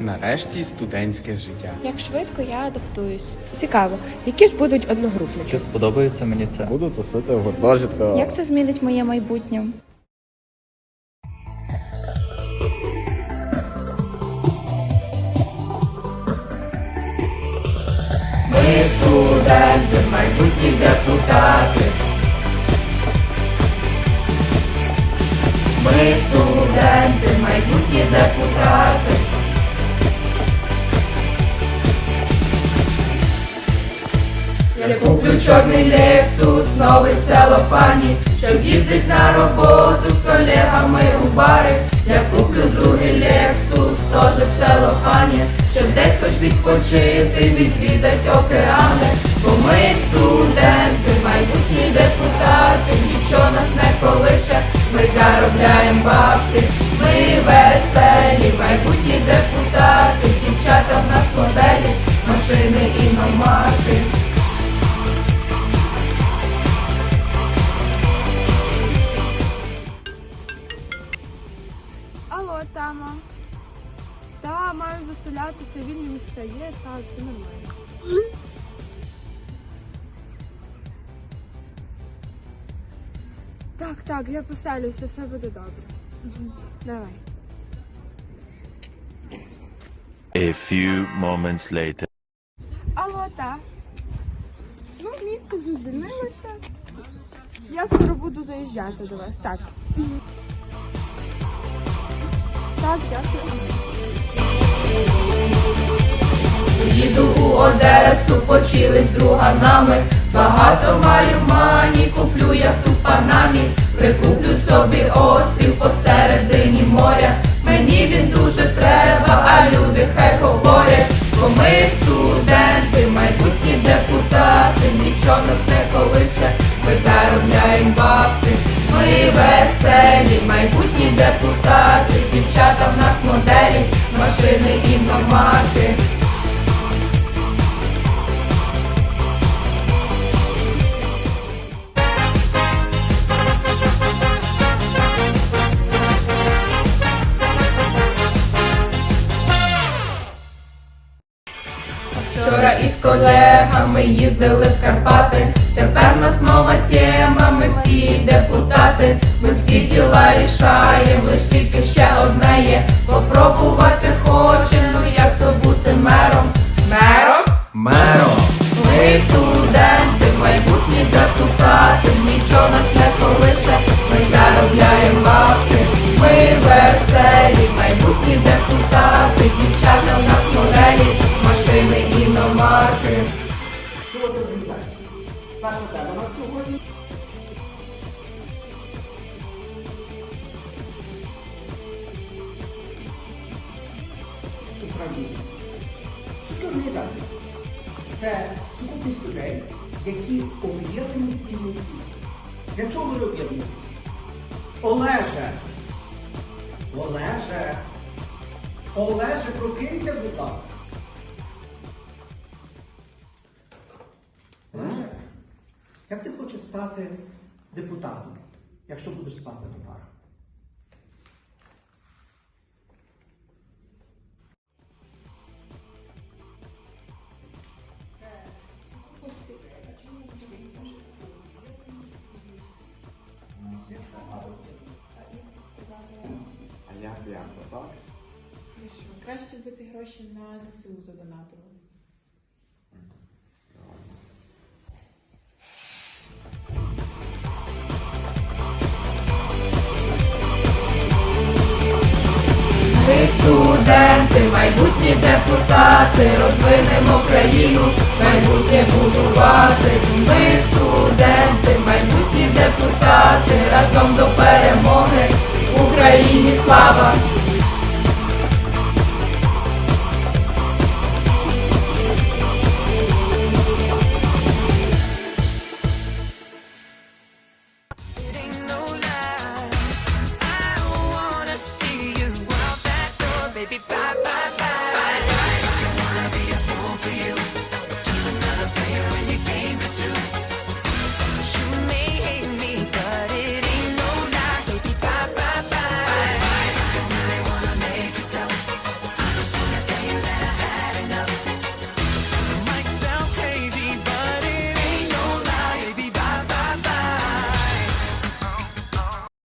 Нарешті студентське життя. Як швидко я адаптуюсь? Цікаво, які ж будуть одногрупники? Чи сподобається мені це? Буду тусити в гуртожитку. Як це змінить моє майбутнє? Ми студенти, майбутні депутати. Ми студенти, майбутні депутати. Я куплю чорний лексус, новий целофані, щоб їздить на роботу з колегами у бари. Я куплю другий лексус, теж в целофані, щоб десь хоч відпочити, відвідать океани. Бо ми студенти, майбутні депутати, нічого нас не колише, ми заробляємо бабки. Ми веселі, майбутні депутати, дівчата в нас моделі, машини іномарки. Алло, маю заселятися, вільні місця є, та це нормально. Так, так, я поселюся, все буде добре. Давай. A few moments later. Алло, та. Ну, місце вже звільнилося. Я скоро буду заїжджати до вас. Так. Так, дякую. Їду у Одесу, почили з друганами. Багато маю мані, куплю яхту в Панамі. Прикуплю собі острів посередині моря. Мені він дуже треба, а люди хай говорять. Бо ми студенти, майбутні депутати, нічого нас не колише, ми заробляємо бабки. Ми веселі, майбутні депутати, дівчата в нас моделі, машини іномарки. Вчора із колегами їздили в Карпати. Тепер нас нова тема. Ми всі депутати. Ми всі діла рішаємо. Лиш тільки ще одне є. Попробувати управління. Що таке організація? Це сукупність людей, які об'єднані спільною цілею. Для чого вони об'єднуються? Олеже! Олеже! Олеже, прокинься, будь ласка. Як ти хочеш стати депутатом, якщо будеш спати до пара? А як як так? Краще би ці гроші на ЗСУ задонатили. Студенти, майбутні депутати, розвинемо країну, майбутнє будувати. Ми